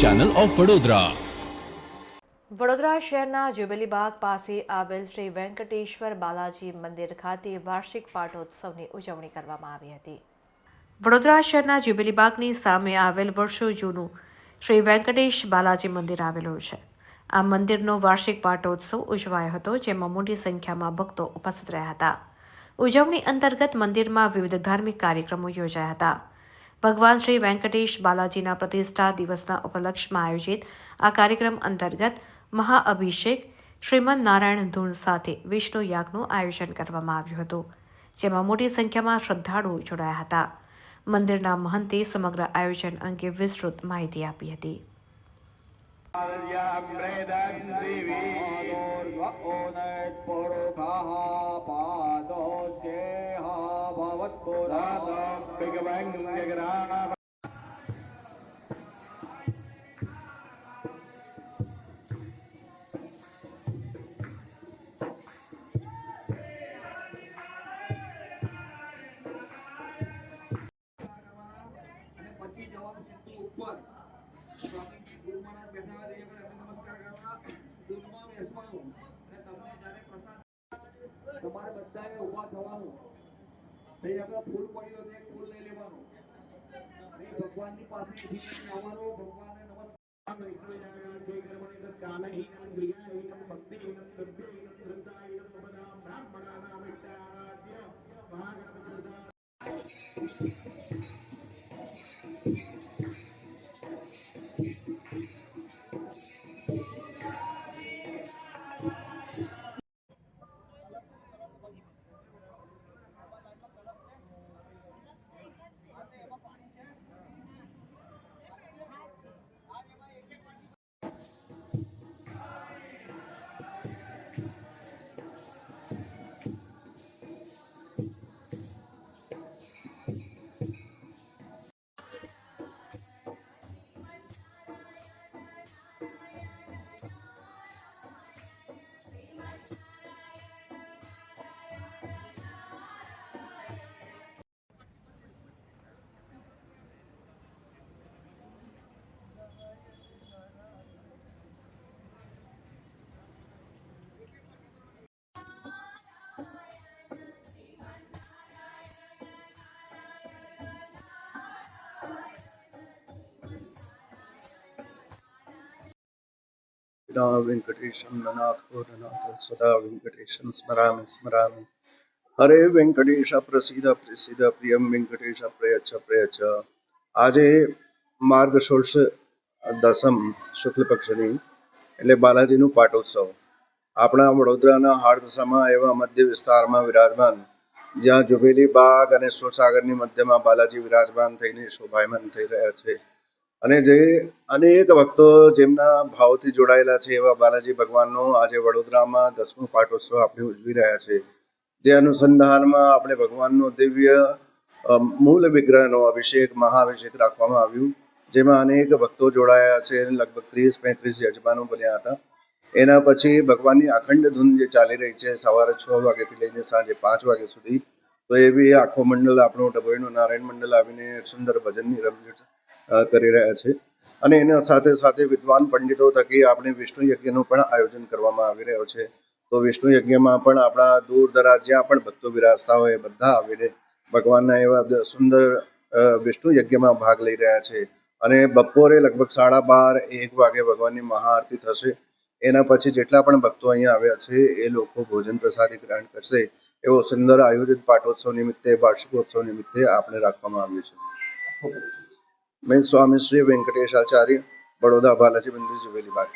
Channel of Vadodara Vadodara શહેરના jubilee બાગ પાસે આવેલ શ્રી વેંકટેશ્વર બાલાજી મંદિર ખાતે વાર્ષિક પાટોત્સવની ઉજવણી કરવામાં આવી હતી. વડોદરા શહેરના જ્યુબિલી બાગની સામે આવેલ વર્ષો જૂનું શ્રી વેંકટેશ બાલાજી મંદિર આવેલું છે. આ મંદિરનો વાર્ષિક પાટોત્સવ ઉજવાયો હતો, જેમાં મોટી સંખ્યામાં ભક્તો ઉપસ્થિત રહ્યા હતા. ઉજવણી અંતર્ગત મંદિરમાં વિવિધ ધાર્મિક કાર્યક્રમો યોજાયા હતા. ભગવાન શ્રી વેંકટેશ બાલાજીના પ્રતિષ્ઠા દિવસના ઉપલક્ષમાં આયોજિત આ કાર્યક્રમ અંતર્ગત મહાઅભિષેક શ્રીમદ નારાયણ ધૂન સાથે વિષ્ણુ યાગનું આયોજન કરવામાં આવ્યું હતું, જેમાં મોટી સંખ્યામાં શ્રદ્ધાળુઓ જોડાયા હતા. મંદિરના મહંતે સમગ્ર આયોજન અંગે વિસ્તૃત માહિતી આપી હતી. ભગવાન પ્રસાદ તમારે બધાએ ઊભા થવાનું. થઈ આપણે ફૂલ પડ્યો તો ફૂલ લઈ લેવાનું નહીં ભગવાનની પાસે આવવાનું ભગવાનને નમસ્કાર વિષ્ણુ विना वेङ्कटेशं ननाथो ननाथ सदा वेङ्कटेशं स्मरामि स्मरामि હરે વેંકટેશ પ્રસિદ્ધ પ્રસિદ્ધ પ્રિયમ વેંકટેશ પ્રયચ્છ પ્રયચ્છ આજે માર્ગ ષોડશ દસમ શુક્લ પક્ષની એટલે બાલાજીનું પાટોત્સવ આપણા વડોદરાના હાર્દસામાં એવા મધ્ય વિસ્તારમાં વિરાજમાન જ્યાં જુબેલી બાગ અને સુરસાગરની મધ્યમાં બાલાજી વિરાજમાન થઈને શોભાયમાન થઈ રહ્યા છે અને જે અનેક ભક્તો જેમના ભાવથી જોડાયેલા છે, એવા બાલાજી ભગવાનનો આજે વડોદરામાં દસમો પાટોત્સવ આપણે ઉજવી રહ્યા છે. જે અનુસંધાનમાં આપણે ભગવાનનો દિવ્ય મૂળ વિગ્રહનો અભિષેક, મહાઅભિષેક રાખવામાં આવ્યું, જેમાં અનેક ભક્તો જોડાયા છે. લગભગ ત્રીસ, પેંત્રીસ યજમાનો બન્યા હતા. એના પછી ભગવાનની અખંડ ધૂન જે ચાલી રહી છે, સવારે છ વાગ્યાથી લઈને સાંજે પાંચ વાગ્યા સુધી, તો એ બી આખો મંડળ આપણો ડભોઈનો નારાયણ મંડળ આવીને સુંદર ભજનની રમઝટ કરી રહ્યા છે. અને એના સાથે સાથે વિદ્વાન પંડિતો થકી આપણે વિષ્ણુ યજ્ઞનું પણ આયોજન કરવામાં આવી રહ્યો છે. તો વિષ્ણુ યજ્ઞમાં પણ આપણા દૂર દરાજ જ્યાં પણ ભક્તો બિરાજતા હોય, બધા આવીને ભગવાનના એવા સુંદર વિષ્ણુ યજ્ઞમાં ભાગ લઈ રહ્યા છે. અને બપોરે લગભગ સાડા બાર, એક વાગે ભગવાનની મહાઆરતી થશે. એના પછી જેટલા પણ ભક્તો અહીંયા આવ્યા છે, એ લોકો ભોજન પ્રસાદી ગ્રહણ કરશે. એવો સુંદર આયોજિત પાટોત્સવ નિમિત્તે, વાર્ષિકોત્સવ નિમિત્તે આપણે રાખવામાં આવ્યું છે. મેં સ્વામી શ્રી વેંકટેશ આચાર્ય બડોદરા બાલાજી મંદિર જુવેલી બાગ